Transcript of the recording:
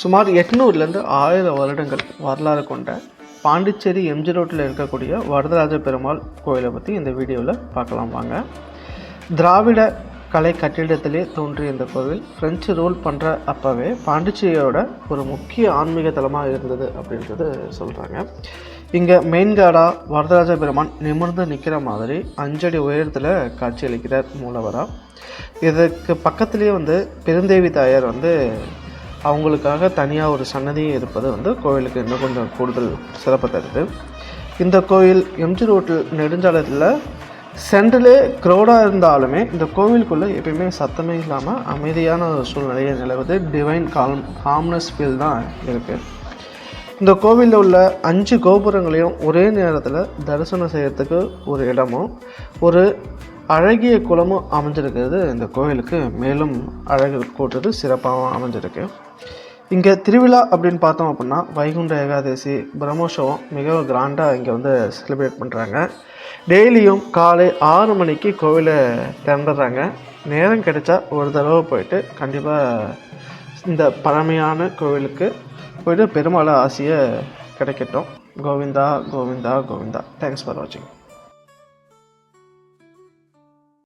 சுமார் எட்நூறுலேருந்து ஆயிரம் வருடங்கள் வரலாறு கொண்ட பாண்டிச்சேரி எம்ஜி ரோட்டில் இருக்கக்கூடிய வரதராஜ பெருமாள் கோயிலை பற்றி இந்த வீடியோவில் பார்க்கலாம் வாங்க. திராவிட கலை கட்டிடத்திலே தோன்றிய இந்த கோவில் ஃப்ரெஞ்சு ரூல் பண்ணுற அப்போவே பாண்டிச்சேரியோட ஒரு முக்கிய ஆன்மீக தலமாக இருந்தது அப்படின்றது சொல்கிறாங்க இங்கே மெயின்காடாக வரதராஜ பெருமான் நிமிர்ந்து நிற்கிற மாதிரி அஞ்சடி உயரத்தில் காட்சியளிக்கிறார் மூலவராக இதுக்கு பக்கத்துலேயே வந்து பெருந்தேவி தாயார் வந்து அவங்களுக்காக தனியாக ஒரு சன்னதியும் இருப்பது வந்து கோவிலுக்கு இன்னும் கொஞ்சம் கூடுதல் சிறப்பு தருது இந்த கோயில் எம்ஜி ரோட்டில் நெடுஞ்சாலத்தில் சென்ட்ரலே க்ரௌடாக இருந்தாலுமே இந்த கோவிலுக்குள்ளே எப்பயுமே சத்தமே இல்லாமல் அமைதியான ஒரு சூழ்நிலையை நிலவுது. டிவைன் காம் காம்னஸ் ஃபீல் தான் இருக்குது இந்த கோவிலில் உள்ள அஞ்சு கோபுரங்களையும் ஒரே நேரத்தில் தரிசனம் செய்கிறதுக்கு ஒரு இடமும் ஒரு அழகிய குளமும் அமைஞ்சிருக்கிறது இந்த கோவிலுக்கு மேலும் அழகு கூட்டுறது சிறப்பாகவும் அமைஞ்சிருக்கு. இங்கே திருவிழா அப்படின்னு பார்த்தோம் அப்படின்னா வைகுண்ட ஏகாதசி பிரம்மோற்சவம் மிகவும் கிராண்டாக இங்கே வந்து செலிப்ரேட் பண்ணுறாங்க டெய்லியும் காலை ஆறு மணிக்கு கோவிலை திறந்துடுறாங்க. நேரம் கிடைச்சா ஒரு தடவை போயிட்டு கண்டிப்பாக இந்த பழமையான கோவிலுக்கு போயிட்டு பெருமாள் ஆசையை கிடைக்கட்டும். கோவிந்தா கோவிந்தா கோவிந்தா. தேங்க்ஸ் ஃபார் வாட்சிங்